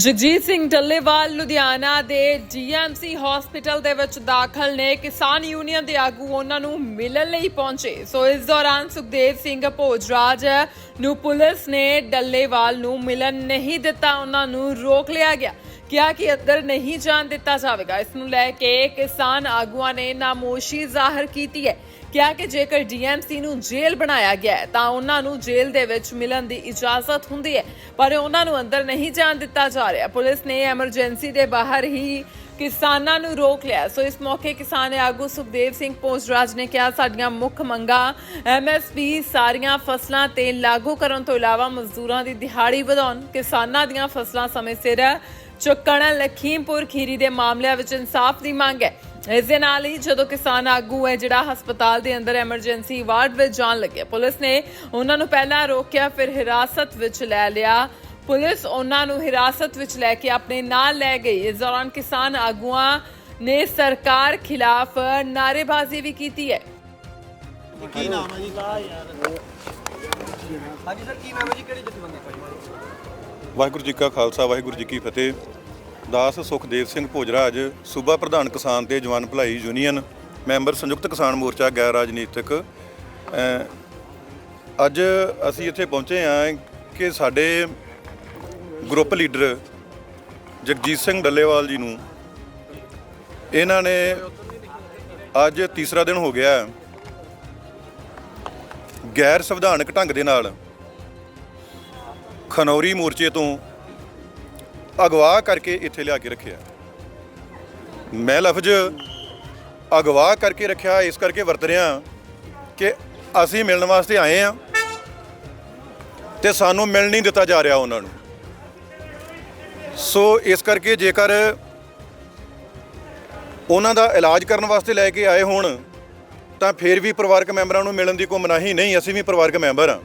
ਜਗਜੀਤ ਸਿੰਘ ਡੱਲੇਵਾਲ ਲੁਧਿਆਣਾ ਦੇ GMC hospital ਦੇ ਵਿੱਚ ਦਾਖਲ ਨੇ। ਕਿਸਾਨ ਯੂਨੀਅਨ ਦੇ ਆਗੂ ਉਹਨਾਂ ਨੂੰ ਮਿਲਣ ਲਈ ਪਹੁੰਚੇ। ਸੋ ਇਸ ਦੌਰਾਨ ਸੁਖਦੇਵ ਸਿੰਘ ਭੋਜਰਾਜ ਨੂੰ ਪੁਲਿਸ ਨੇ ਡੱਲੇਵਾਲ ਨੂੰ ਮਿਲਣ ਨਹੀਂ ਦਿੱਤਾ। ਉਹਨਾਂ ਨੂੰ ਰੋਕ ਲਿਆ ਗਿਆ। ਕਿਹਾ ਕਿ ਅੰਦਰ ਨਹੀਂ ਜਾਣ ਦਿੱਤਾ ਜਾਵੇਗਾ। ਇਸ ਨੂੰ ਲੈ ਕੇ ਕਿਸਾਨ ਆਗੂਆਂ ਨੇ ਨਾਮੋਸ਼ੀ ਜ਼ਾਹਰ ਕੀਤੀ ਹੈ। ਕਿਹਾ ਕਿ ਜੇਕਰ ਡੀਐਮਸੀ ਨੂੰ ਜੇਲ੍ਹ ਬਣਾਇਆ ਗਿਆ ਹੈ, ਤਾਂ ਉਹਨਾਂ ਨੂੰ ਜੇਲ੍ਹ ਦੇ ਵਿੱਚ ਮਿਲਣ ਦੀ ਇਜਾਜ਼ਤ ਹੁੰਦੀ ਹੈ। ਪਰ ਉਹਨਾਂ ਨੂੰ ਅੰਦਰ ਨਹੀਂ ਜਾਣ ਦਿੱਤਾ ਜਾ ਰਿਹਾ। ਪੁਲਿਸ ਨੇ ਐਮਰਜੈਂਸੀ ਦੇ ਬਾਹਰ ਹੀ ਕਿਸਾਨਾਂ ਨੂੰ ਰੋਕ ਲਿਆ। ਸੋ ਇਸ ਮੌਕੇ ਕਿਸਾਨ ਆਗੂ ਸੁਖਦੇਵ ਸਿੰਘ ਪੋਸਟਰਾਜ ਨੇ ਕਿਹਾ, ਸਾਡੀਆਂ ਮੁੱਖ ਮੰਗਾਂ ਐਮਐਸਪੀ ਸਾਰੀਆਂ ਫਸਲਾਂ ਤੇ ਲਾਗੂ ਕਰਨ ਤੋਂ ਇਲਾਵਾ ਮਜ਼ਦੂਰਾਂ ਦੀ ਦਿਹਾੜੀ ਵਧਾਉਣ, ਕਿਸਾਨਾਂ ਦੀਆਂ ਫਸਲਾਂ ਸਮੇਂ ਸਿਰ ਚੁੱਕਣ ਲਖੀਮਪੁਰ ਖੀਰੀ ਦੇ ਮਾਮਲਿਆਂ ਵਿੱਚ ਇਨਸਾਫ ਦੀ ਮੰਗ ਹੈ। ਇਸ ਦੇ ਨਾਲ ਹੀ ਜਦੋਂ ਕਿਸਾਨ ਆਗੂ ਹੈ ਜਿਹੜਾ ਹਸਪਤਾਲ ਦੇ ਅੰਦਰ ਐਮਰਜੈਂਸੀ ਵਾਰਡ ਵਿੱਚ ਜਾਣ ਲੱਗਿਆ ਪੁਲਿਸ ਨੇ ਉਹਨਾਂ ਨੂੰ ਪਹਿਲਾਂ ਰੋਕਿਆ ਫਿਰ ਹਿਰਾਸਤ ਵਿੱਚ ਲੈ ਲਿਆ। ਪੁਲਿਸ ਉਹਨਾਂ ਨੂੰ ਹਿਰਾਸਤ ਵਿੱਚ ਲੈ ਕੇ ਆਪਣੇ ਨਾਲ ਲੈ ਗਈ। ਇਸ ਦੌਰਾਨ ਕਿਸਾਨ ਆਗੂਆਂ ਨੇ ਸਰਕਾਰ ਖਿਲਾਫ ਨਾਅਰੇਬਾਜ਼ੀ ਵੀ ਕੀਤੀ ਹੈ। ਕੀ ਨਾਮ ਹੈ ਜੀ? ਹਾਂਜੀ ਸਰ ਕੀ ਨਾਮ ਹੈ ਜੀ? ਕਿਹੜੀ ਜਥੇਬੰਦੀ ਤੋਂ ਵਾਹਿਗੁਰੂ ਜੀ ਕਾ ਖਾਲਸਾ, ਵਾਹਿਗੁਰੂ ਜੀ ਕੀ ਫਤਿਹ। ਦਾਸ ਸੁਖਦੇਵ ਸਿੰਘ ਭੋਜਰਾ ਅੱਜ ਸੂਬਾ ਪ੍ਰਧਾਨ ਕਿਸਾਨ ਤੇ ਜਵਾਨ ਭਲਾਈ ਯੂਨੀਅਨ, ਮੈਂਬਰ ਸੰਯੁਕਤ ਕਿਸਾਨ ਮੋਰਚਾ, ਗੈਰ ਰਾਜਨੀਤਿਕ। ਅੱਜ ਅਸੀਂ ਇੱਥੇ ਪਹੁੰਚੇ ਹਾਂ ਕਿ ਸਾਡੇ ਗਰੁੱਪ ਲੀਡਰ ਜਗਜੀਤ ਸਿੰਘ ਡੱਲੇਵਾਲ ਜੀ ਨੂੰ। ਇਹਨਾਂ ਨੇ ਅੱਜ ਤੀਸਰਾ ਦਿਨ ਹੋ ਗਿਆ। ਗੈਰ ਸੰਵਿਧਾਨਕ ਢੰਗ ਦੇ ਨਾਲ ਖਨੌਰੀ ਮੋਰਚੇ ਤੋਂ ਅਗਵਾ ਕਰਕੇ ਇੱਥੇ ਲਿਆ ਕੇ ਰੱਖਿਆ। ਮੈਂ ਲਫ਼ਜ਼ ਅਗਵਾ ਕਰਕੇ ਰੱਖਿਆ, ਇਸ ਕਰਕੇ ਵਰਤ ਰਿਹਾ ਕਿ ਅਸੀਂ ਮਿਲਣ ਵਾਸਤੇ ਆਏ ਆ ਤੇ ਸਾਨੂੰ ਮਿਲ ਨਹੀਂ ਦਿੱਤਾ ਜਾ ਰਿਹਾ ਉਹਨਾਂ ਨੂੰ। ਸੋ ਇਸ ਕਰਕੇ ਜੇਕਰ ਉਹਨਾਂ ਦਾ ਇਲਾਜ ਕਰਨ ਵਾਸਤੇ ਲੈ ਕੇ ਆਏ ਹੋਣ, ਤਾਂ ਫਿਰ ਵੀ ਪਰਿਵਾਰਕ ਮੈਂਬਰਾਂ ਨੂੰ ਮਿਲਣ ਦੀ ਕੋਈ ਮਨਾਹੀ ਨਹੀਂ, ਅਸੀਂ ਵੀ ਪਰਿਵਾਰਕ ਮੈਂਬਰ ਆ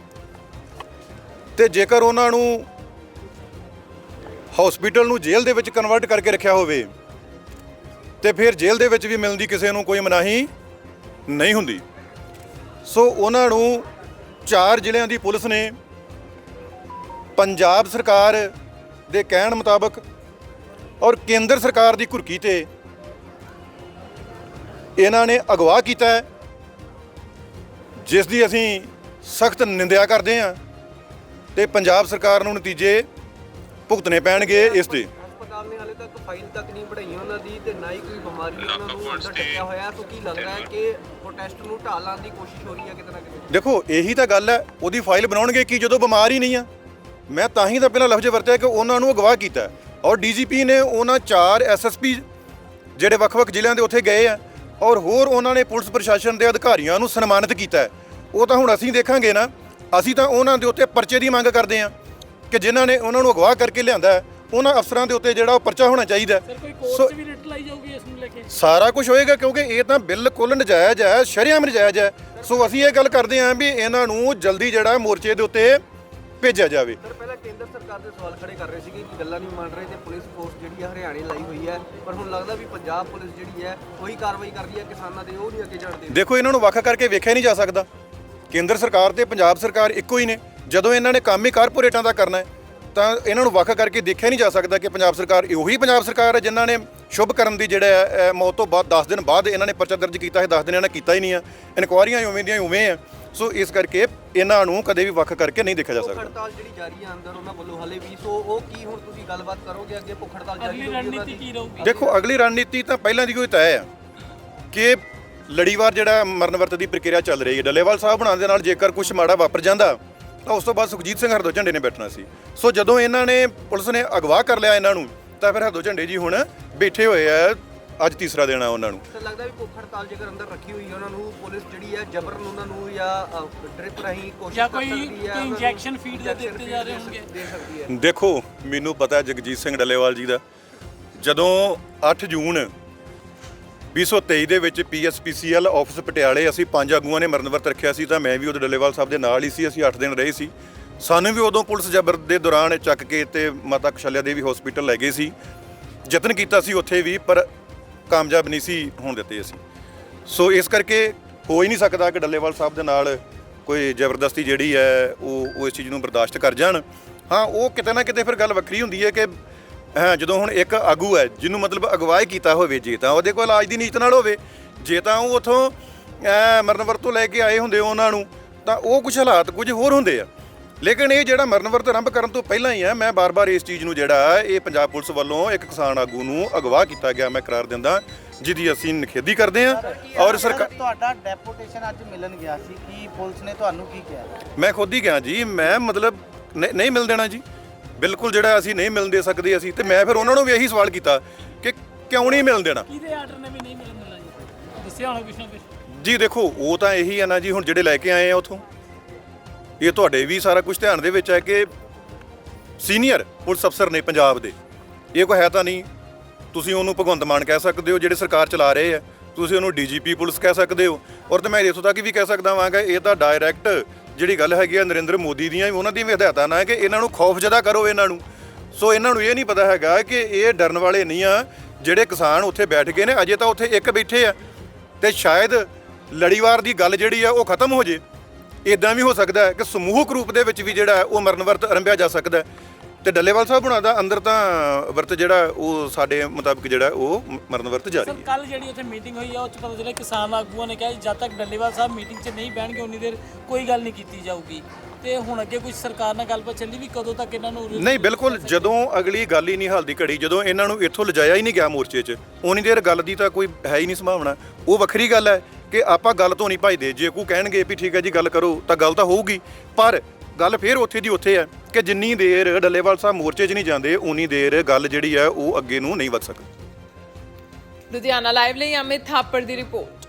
ਤੇ ਜੇਕਰ ਉਹਨਾਂ ਨੂੰ ਹਸਪੀਟਲ ਨੂੰ ਜੇਲ੍ਹ ਦੇ ਵਿੱਚ ਕਨਵਰਟ ਕਰਕੇ ਰੱਖਿਆ ਹੋਵੇ, ਤੇ ਫਿਰ ਜੇਲ੍ਹ ਦੇ ਵਿੱਚ ਵੀ ਮਿਲਣ ਦੀ ਕਿਸੇ ਨੂੰ ਕੋਈ ਮਨਾਹੀ ਨਹੀਂ ਹੁੰਦੀ। ਸੋ ਉਹਨਾਂ ਨੂੰ ਚਾਰ ਜ਼ਿਲ੍ਹਿਆਂ ਦੀ ਪੁਲਿਸ ਨੇ ਪੰਜਾਬ ਸਰਕਾਰ ਦੇ ਕਹਿਣ ਮੁਤਾਬਕ ਔਰ ਕੇਂਦਰ ਸਰਕਾਰ ਦੀ ਘੁਰਕੀ ਤੇ ਇਹਨਾਂ ਨੇ ਅਗਵਾ ਕੀਤਾ ਜਿਸ ਦੀ ਅਸੀਂ ਸਖਤ ਨਿੰਦਿਆ ਕਰਦੇ ਹਾਂ। ਤੇ ਪੰਜਾਬ ਸਰਕਾਰ ਨੂੰ ਨਤੀਜੇ ਭੁਗਤਣੇ ਪੈਣਗੇ ਇਸ ਦੇ ਹਸਪਤਾਲ ਨੇ ਹਾਲੇ ਤੱਕ ਫਾਈਲ ਤੱਕ ਨਹੀਂ ਬਣਾਈ ਉਹਨਾਂ ਦੀ ਤੇ ਨਾ ਹੀ ਕੋਈ ਬਿਮਾਰੀ ਉਹਨਾਂ ਨੂੰ ਅੰਦਰ ਟੱਕਿਆ ਹੋਇਆ ਸੋ ਕੀ ਲੱਗਦਾ ਹੈ ਕਿ ਪ੍ਰੋਟੈਸਟ ਨੂੰ ਢਾਲਾਂ ਦੀ ਕੋਸ਼ਿਸ਼ ਹੋ ਰਹੀ ਹੈ ਕਿਤੇ ਨਾ ਕਿਤੇ ਦੇਖੋ ਇਹੀ ਤਾਂ ਗੱਲ ਹੈ ਉਹਦੀ ਫਾਈਲ ਬਣਾਉਣਗੇ ਕੀ ਜਦੋਂ ਬਿਮਾਰ ਹੀ ਨਹੀਂ ਆ ਮੈਂ ਤਾਂ ਹੀ ਤਾਂ ਪਹਿਲਾਂ ਲਫ਼ਜ਼ ਵਰਤਿਆ ਕਿ ਉਹਨਾਂ ਨੂੰ ਅਗਵਾ ਕੀਤਾ। ਔਰ ਡੀਜੀਪੀ ਨੇ ਉਹਨਾਂ ਚਾਰ ਐਸਐਸਪੀ ਜਿਹੜੇ ਵੱਖ-ਵੱਖ ਜ਼ਿਲ੍ਹਿਆਂ ਦੇ ਉੱਥੇ ਗਏ ਆ ਔਰ ਹੋਰ ਉਹਨਾਂ ਨੇ ਪੁਲਿਸ ਪ੍ਰਸ਼ਾਸਨ ਦੇ ਅਧਿਕਾਰੀਆਂ ਨੂੰ ਸਨਮਾਨਿਤ ਕੀਤਾ। ਉਹ ਤਾਂ ਹੁਣ ਅਸੀਂ ਦੇਖਾਂਗੇ ਨਾ ਅਸੀਂ ਤਾਂ ਉਹਨਾਂ ਦੇ ਉੱਤੇ ਪਰਚੇ ਦੀ ਮੰਗ ਕਰਦੇ ਆ ਕਿ ਜਿਨ੍ਹਾਂ ਨੇ ਉਹਨਾਂ ਨੂੰ ਅਗਵਾ ਕਰਕੇ ਲਿਆਂਦਾ ਹੈ, ਉਹਨਾਂ ਅਫਸਰਾਂ ਦੇ ਉੱਤੇ ਜਿਹੜਾ ਉਹ ਪਰਚਾ ਹੋਣਾ ਚਾਹੀਦਾ ਹੈ। ਕੋਈ ਸੋ ਕੋਰਟ 'ਚ ਵੀ ਰਿਟ ਲਾਈ ਜਾਊਗੀ ਇਸ ਨੂੰ ਲੈ ਕੇ? ਸਾਰਾ ਕੁਝ ਹੋਏਗਾ ਕਿਉਂਕਿ ਇਹ ਤਾਂ ਬਿਲਕੁਲ ਨਜਾਇਜ਼ ਹੈ ਸ਼ਰੇਆਮ ਨਜਾਇਜ਼ ਹੈ। ਸੋ ਅਸੀਂ ਇਹ ਗੱਲ ਕਰਦੇ ਹਾਂ ਵੀ ਇਹਨਾਂ ਨੂੰ ਜਲਦੀ ਜਿਹੜਾ ਮੋਰਚੇ ਦੇ ਉੱਤੇ ਭੇਜਿਆ ਜਾਵੇ। ਸਰ ਪਹਿਲਾਂ ਕੇਂਦਰ ਸਰਕਾਰ ਦੇ ਸਵਾਲ ਖੜੇ ਕਰ ਰਹੇ ਸੀਗੇ ਕਿ ਗੱਲਾਂ ਨਹੀਂ ਮੰਨ ਰਹੇ ਤੇ ਪੁਲਿਸ ਫੋਰਸ ਜਿਹੜੀ ਹੈ ਹਰਿਆਣੇ ਲਾਈ ਹੋਈ ਹੈ। ਪਰ ਹੁਣ ਲੱਗਦਾ ਵੀ ਪੰਜਾਬ ਪੁਲਿਸ ਜਿਹੜੀ ਹੈ ਉਹੀ ਕਾਰਵਾਈ ਕਰ ਰਹੀ ਹੈ ਕਿਸਾਨਾਂ ਦੇ ਉਹ ਨਹੀਂ ਅੱਗੇ ਜਾਣਦੇ ਦੇਖੋ ਇਹਨਾਂ ਨੂੰ ਵੱਖ ਕਰਕੇ ਵੇਖਿਆ ਨਹੀਂ ਜਾ ਸਕਦਾ। ਕੇਂਦਰ ਸਰਕਾਰ ਤੇ ਪੰਜਾਬ ਸਰਕਾਰ ਇੱਕੋ ਹੀ ਨੇ। ਜਦੋਂ ਇਹਨਾਂ ਨੇ ਕੰਮ ਹੀ ਕਾਰਪੋਰੇਟਾਂ ਦਾ ਕਰਨਾ ਹੈ ਤਾਂ ਇਹਨਾਂ ਨੂੰ ਵੱਖ ਕਰਕੇ ਦੇਖਿਆ ਨਹੀਂ ਜਾ ਸਕਦਾ ਕਿ ਪੰਜਾਬ ਸਰਕਾਰ ਉਹੀ ਪੰਜਾਬ ਸਰਕਾਰ ਹੈ ਜਿਨ੍ਹਾਂ ਨੇ ਸ਼ੁਭ ਕਰਨ ਦੀ ਜਿਹੜਾ ਹੈ, ਮੌਤ ਤੋਂ ਬਾਅਦ 10 ਦਿਨ ਬਾਅਦ ਇਹਨਾਂ ਨੇ ਪਰਚਾ ਦਰਜ ਕੀਤਾ ਹੈ 10 ਦਿਨ ਇਹਨਾਂ ਨੇ ਕੀਤਾ ਹੀ ਨਹੀਂ ਆ ਇਨਕੁਆਰੀਆਂ ਉਵੇਂ ਦੀਆਂ ਹੀ ਉਵੇਂ ਆ ਸੋ ਇਸ ਕਰਕੇ ਇਹਨਾਂ ਨੂੰ ਕਦੇ ਵੀ ਵੱਖ ਕਰਕੇ ਨਹੀਂ ਦੇਖਿਆ ਜਾ ਸਕਦਾ। ਹੜਤਾਲ ਜਿਹੜੀ ਜਾਰੀ ਹੈ ਅੰਦਰ ਉਹਨਾਂ ਵੱਲੋਂ ਹਲੇ ਵੀ। ਸੋ ਉਹ ਕੀ ਹੁਣ ਤੁਸੀਂ ਗੱਲਬਾਤ ਕਰੋਗੇ? ਅੱਗੇ ਭੁੱਖ ਹੜਤਾਲ ਜਾਰੀ ਰਹੂਗੀ? ਦੇਖੋ ਅਗਲੀ ਰਣਨੀਤੀ ਤਾਂ ਪਹਿਲਾਂ ਦੀ ਕੋਈ ਤੈਅ ਆ ਕਿ ਲੜੀਵਾਰ ਜਿਹੜਾ ਮਰਨ ਵਰਤ ਦੀ ਪ੍ਰਕਿਰਿਆ ਚੱਲ ਰਹੀ ਹੈ। ਡੱਲੇਵਾਲ ਸਾਹਿਬ ਬਣਾਉਣ ਦੇ ਨਾਲ ਜੇਕਰ ਕੁਝ ਮਾੜਾ ਵਾਪਰ ਜਾਂਦਾ ਤਾਂ ਉਸ ਤੋਂ ਬਾਅਦ ਸੁਖਜੀਤ ਸਿੰਘ ਹਰਦੋ ਝੰਡੇ ਨੇ ਬੈਠਣਾ ਸੀ। ਸੋ ਜਦੋਂ ਇਹਨਾਂ ਨੇ ਪੁਲਿਸ ਨੇ ਅਗਵਾ ਕਰ ਲਿਆ ਇਹਨਾਂ ਨੂੰ ਤਾਂ ਫਿਰ ਹਰਦੋ ਝੰਡੇ ਜੀ ਹੁਣ ਬੈਠੇ ਹੋਏ ਆ ਅੱਜ ਤੀਸਰਾ ਦਿਨ ਆ ਉਹਨਾਂ ਨੂੰ। ਤਾਂ ਲੱਗਦਾ ਵੀ ਭੁੱਖ ਹੜਤਾਲ ਜੇਕਰ ਅੰਦਰ ਰੱਖੀ ਹੋਈ ਹੈ ਉਹਨਾਂ ਨੂੰ ਪੁਲਿਸ ਜਿਹੜੀ ਹੈ ਜਬਰਨ ਉਹਨਾਂ ਨੂੰ ਜਾਂ ਡ੍ਰਿਪ ਰਾਹੀਂ ਕੋਸ਼ਿਸ਼ ਕਰ ਸਕਦੀ ਹੈ ਕੋਈ ਉਹਨਾਂ ਨੂੰ injection feed ਦੇ ਦਿੱਤੇ ਜਾ ਰਹੇ ਹੋਣਗੇ। ਦੇ ਸਕਦੀ ਹੈ। ਦੇਖੋ ਮੈਨੂੰ ਪਤਾ ਜਗਜੀਤ ਸਿੰਘ ਡੱਲੇਵਾਲ ਜੀ ਦਾ ਜਦੋਂ 8 ਜੂਨ 2023 ਦੇ ਵਿੱਚ ਪੀਐਸਪੀਸੀਐਲ ਆਫਿਸ ਪਟਿਆਲੇ ਅਸੀਂ ਪੰਜ ਆਗੂਆਂ ਨੇ ਮਰਨ ਵਰਤ ਰੱਖਿਆ ਸੀ ਤਾਂ ਮੈਂ ਵੀ ਉਦੋਂ ਡੱਲੇਵਾਲ ਸਾਹਿਬ ਦੇ ਨਾਲ ਹੀ ਸੀ, ਅਸੀਂ 8 ਦਿਨ ਰਹੇ ਸੀ। ਸਾਨੂੰ ਵੀ ਉਦੋਂ ਪੁਲਿਸ ਜਬਰ ਦੇ ਦੌਰਾਨ ਚੱਕ ਕੇ ਤੇ ਮਾਤਾ ਕੁਸ਼ਲਿਆ ਦੇਵੀ ਹਸਪੀਟਲ ਲੈ ਗਏ ਸੀ। ਯਤਨ ਕੀਤਾ ਸੀ ਉੱਥੇ ਵੀ, ਪਰ ਕਾਮਯਾਬ ਨਹੀਂ ਸੀ ਹੋਣ ਦਿੱਤੇ ਅਸੀਂ। ਸੋ ਇਸ ਕਰਕੇ ਹੋ ਹੀ ਨਹੀਂ ਸਕਦਾ ਕਿ ਡੱਲੇਵਾਲ ਸਾਹਿਬ ਦੇ ਨਾਲ ਕੋਈ ਜ਼ਬਰਦਸਤੀ ਜਿਹੜੀ ਹੈ, ਉਹ ਉਹ ਇਸ ਚੀਜ਼ ਨੂੰ ਬਰਦਾਸ਼ਤ ਕਰ ਜਾਣ। ਹਾਂ, ਉਹ ਕਿਤੇ ਨਾ ਕਿਤੇ ਫਿਰ ਗੱਲ ਵੱਖਰੀ ਹੁੰਦੀ ਹੈ ਕਿ ਹਾਂ ਜਦੋਂ ਹੁਣ ਇੱਕ ਆਗੂ ਹੈ ਜਿਹਨੂੰ ਮਤਲਬ ਅਗਵਾਈ ਕੀਤਾ ਹੋਵੇ ਜੇ ਤਾਂ ਉਹਦੇ ਕੋਲ ਇਲਾਜ ਦੀ ਨੀਤ ਨਾਲ ਹੋਵੇ। ਜੇ ਤਾਂ ਉਹ ਉਥੋਂ ਮਰਨ ਵਰਤੋਂ ਲੈ ਕੇ ਆਏ ਹੁੰਦੇ ਉਹਨਾਂ ਨੂੰ ਤਾਂ ਉਹ ਕੁਝ ਹਾਲਾਤ ਕੁਝ ਹੋਰ ਹੁੰਦੇ ਆ। ਲੇਕਿਨ ਇਹ ਜਿਹੜਾ ਮਰਨ ਵਰਤ ਆਰੰਭ ਕਰਨ ਤੋਂ ਪਹਿਲਾਂ ਹੀ ਹੈ ਮੈਂ ਬਾਰ-ਬਾਰ ਇਸ ਚੀਜ਼ ਨੂੰ ਜਿਹੜਾ ਇਹ ਪੰਜਾਬ ਪੁਲਿਸ ਵੱਲੋਂ ਇੱਕ ਕਿਸਾਨ ਆਗੂ ਨੂੰ ਅਗਵਾ ਕੀਤਾ ਗਿਆ ਮੈਂ ਕਰਾਰ ਦਿੰਦਾ ਜਿਹਦੀ ਅਸੀਂ ਨਿਖੇਧੀ ਕਰਦੇ ਹਾਂ। ਔਰ ਸਰਕਾਰ ਤੁਹਾਡਾ ਡੈਪੂਟੇਸ਼ਨ ਅੱਜ ਮਿਲਣ ਗਿਆ ਸੀ ਕੀ ਪੁਲਿਸ ਨੇ ਤੁਹਾਨੂੰ ਕੀ ਕਿਹਾ? ਮੈਂ ਖੁਦ ਹੀ ਗਿਆ ਜੀ ਮੈਂ ਮਤਲਬ ਨਹੀਂ ਮਿਲ ਦੇਣਾ ਜੀ। ਬਿਲਕੁਲ ਜਿਹੜਾ ਅਸੀਂ ਨਹੀਂ ਮਿਲਣ ਦੇ ਸਕਦੇ ਅਸੀਂ ਤੇ ਮੈਂ ਫਿਰ ਉਹਨਾਂ ਨੂੰ ਵੀ ਇਹੀ ਸਵਾਲ ਕੀਤਾ ਕਿ ਕਿਉਂ ਨਹੀਂ ਮਿਲਣ ਦੇਣਾ? ਕਿਹਦੇ ਆਰਡਰ ਨੇ ਵੀ ਨਹੀਂ ਮਿਲਣ ਦੇਣਾ ਜੀ? ਦੱਸਿਆ ਹੋਣਾ ਕੁਛ ਨਾ ਕੁਛ? ਜੀ ਦੇਖੋ ਉਹ ਤਾਂ ਇਹੀ ਹੈ ਨਾ ਜੀ ਹੁਣ ਜਿਹੜੇ ਲੈ ਕੇ ਆਏ ਆ ਉਥੋਂ। ਇਹ ਤੁਹਾਡੇ ਵੀ ਸਾਰਾ ਕੁਝ ਧਿਆਨ ਦੇ ਵਿੱਚ ਹੈ ਕਿ ਸੀਨੀਅਰ ਪੁਲਿਸ ਅਫਸਰ ਨੇ ਪੰਜਾਬ ਦੇ। ਇਹ ਕੋਈ ਹੈ ਤਾਂ ਨਹੀਂ। ਤੁਸੀਂ ਉਹਨੂੰ ਭਗਵੰਤ ਮਾਨ ਕਹਿ ਸਕਦੇ ਹੋ ਜਿਹੜੇ ਸਰਕਾਰ ਚਲਾ ਰਹੇ ਆ। ਤੁਸੀਂ ਉਹਨੂੰ ਡੀਜੀਪੀ ਪੁਲਿਸ ਕਹਿ ਸਕਦੇ ਹੋ। ਔਰ ਤੇ ਮੈਂ ਇੱਥੋਂ ਤੱਕ ਵੀ ਕਹਿ ਸਕਦਾ ਵਾਂਗਾ ਇਹ ਤਾਂ ਡਾਇਰੈਕਟ ਜਿਹੜੀ ਗੱਲ ਹੈਗੀ ਆ ਨਰਿੰਦਰ ਮੋਦੀ ਦੀਆਂ, ਉਹਨਾਂ ਦੀਆਂ ਵੀ ਹਦਾਇਤਾਂ ਨਾਲ ਹੈ ਕਿ ਇਹਨਾਂ ਨੂੰ ਖੌਫਜ਼ਦਾ ਕਰੋ ਇਹਨਾਂ ਨੂੰ। ਸੋ ਇਹਨਾਂ ਨੂੰ ਇਹ ਨਹੀਂ ਪਤਾ ਹੈਗਾ ਕਿ ਇਹ ਡਰਨ ਵਾਲੇ ਨਹੀਂ ਆ, ਜਿਹੜੇ ਕਿਸਾਨ ਉੱਥੇ ਬੈਠ ਗਏ ਨੇ, ਅਜੇ ਤਾਂ ਉੱਥੇ ਇੱਕ ਬੈਠੇ ਆ। ਤੇ ਸ਼ਾਇਦ ਲੜੀਵਾਰ ਦੀ ਗੱਲ ਜਿਹੜੀ ਆ, ਉਹ ਖਤਮ ਹੋ ਜੇ। ਇਦਾਂ ਵੀ ਹੋ ਸਕਦਾ ਹੈ ਕਿ ਸਮੂਹਕ ਰੂਪ ਦੇ ਵਿੱਚ ਵੀ ਜਿਹੜਾ ਉਹ ਮਰਨ ਵਰਤ ਆਰੰਭਿਆ ਜਾ ਸਕਦਾ ਹੈ। ਤੇ ਡੱਲੇਵਾਲ ਸਾਹਿਬ ਹੁਣਾਂ ਦਾ ਅੰਦਰ ਤਾਂ ਵਰਤ ਜਿਹੜਾ ਉਹ ਸਾਡੇ ਮੁਤਾਬਿਕ ਜਿਹੜਾ ਉਹ ਮ- ਮਰਨ ਵਰਤ ਜਾਰੀ ਸਰ ਹੈ। ਕੱਲ ਜਿਹੜੀ ਉੱਥੇ ਮੀਟਿੰਗ ਹੋਈ ਆ ਉਹ ਚ ਪਤਾ ਚੱਲਿਆ ਕਿਸਾਨ ਆਗੂਆਂ ਨੇ ਕਿਹਾ ਜੀ, ਜਦ ਤੱਕ ਡੱਲੇਵਾਲ ਸਾਹਿਬ ਮੀਟਿੰਗ 'ਚ ਨਹੀਂ ਬਹਿਣਗੇ ਉਨੀ ਦੇਰ ਕੋਈ ਗੱਲ ਨਹੀਂ ਕੀਤੀ ਜਾਊਗੀ। ਤੇ ਹੁਣ ਅੱਗੇ ਕੁਝ ਸਰਕਾਰ ਨਾਲ ਗੱਲਬਾਤ ਚੱਲੀ ਵੀ ਕਦੋਂ ਤੱਕ ਇਹਨਾਂ ਨੂੰ ਨਹੀਂ ਬਿਲਕੁਲ ਜਦੋਂ ਅਗਲੀ ਗੱਲ ਹੀ ਨਹੀਂ ਹਲਦੀ ਘੜੀ ਜਦੋਂ ਇਹਨਾਂ ਨੂੰ ਇੱਥੋਂ ਲਿਜਾਇਆ ਹੀ ਨਹੀਂ ਗਿਆ ਮੋਰਚੇ 'ਚ ਉਨੀ ਦੇਰ ਗੱਲ ਦੀ ਤਾਂ ਕੋਈ ਹੈ ਹੀ ਨਹੀਂ ਸੰਭਾਵਨਾ। ਉਹ ਵੱਖਰੀ ਗੱਲ ਹੈ ਕਿ ਆਪਾਂ ਗੱਲ ਤੋਂ ਨਹੀਂ ਭਜਦੇ ਜੇ ਕੋ ਕਹਿਣਗੇ ਵੀ ਠੀਕ ਹੈ ਜੀ ਗੱਲ ਕਰੋ ਤਾਂ ਗੱਲ ਤਾਂ ਹੋਊਗੀ। ਪਰ ਗੱਲ ਫੇਰ ਉੱਥੇ ਦੀ ਉੱਥੇ ਹੈ ਕਿ ਜਿੰਨੀ ਦੇਰ ਡੱਲੇਵਾਲ ਸਾਹਿਬ ਮੋਰਚੇ 'ਚ ਨਹੀਂ ਜਾਂਦੇ ਉਨੀ ਦੇਰ ਗੱਲ ਜਿਹੜੀ ਹੈ ਉਹ ਅੱਗੇ ਨੂੰ ਨਹੀਂ ਵੱਧ ਸਕਦੀ। ਲੁਧਿਆਣਾ ਲਾਈਵ ਲਈ ਅਮਿਤ ਥਾਪੜ ਦੀ ਰਿਪੋਰਟ।